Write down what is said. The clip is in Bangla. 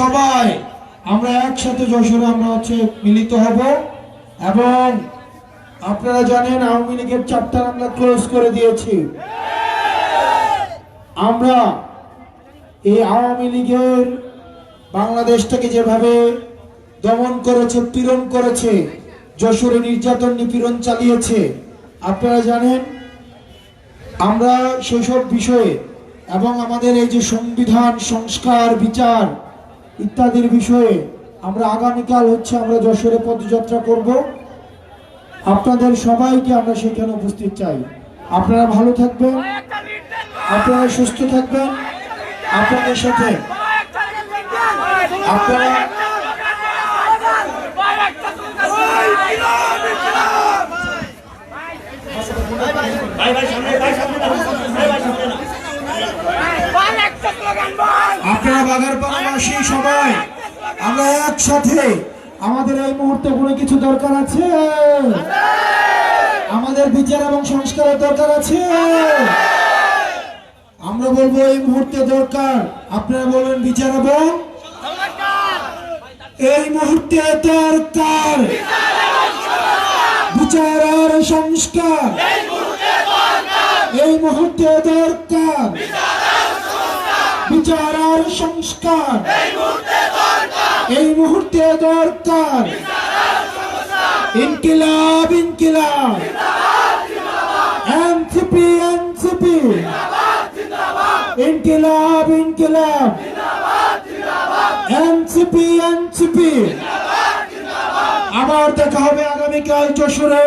সবাই, আমরা একসাথে যশোরে আমরা হচ্ছে মিলিত হব এবং আপনারা জানেন আওয়ামী লীগের চ্যাপ্টার আমরা ক্লোজ করে দিয়েছি। আমরা এই আওয়ামী লীগের বাংলাদেশটাকে যেভাবে দমন করেছে, পীড়ন করেছে, যশোরে নির্যাতন, নিপীড়ন চালিয়েছে, আপনারা জানেন আমরা সেসব বিষয়ে এবং আমাদের এই যে সংবিধান, সংস্কার, বিচার ইত্যাদির বিষয়ে আমরা আগামীকাল হচ্ছে আমরা যশোরে পদযাত্রা করব। আপনাদের সবাইকে আমরা সেখানে উপস্থিত চাই। আপনারা ভালো থাকবেন, আপনারা সুস্থ থাকবেন, আপনাদের সাথে আপনারা আপনারা বাগারপাড়াবাসী সবাই আমরা একসাথে আমাদের এই মুহূর্তে কোনো কিছু দরকার আছে? আমাদের বিচার এবং সংস্কারের দরকার আছে? আমরা বলব এই মুহূর্তে দরকার। আপনারা বলবেন বিচার এবং এই মুহূর্তে দরকার বিচার আর সংস্কার। এই মুহূর্তে দরকার বিচার আর সংস্কার এই মুহূর্তে দরকার। ইনকিলাব ইনকিলাব। NCP NCP. ইনকিলাব ইনকিলাব। NCP NCP. আবার দেখা হবে আগামীকাল যশোরে।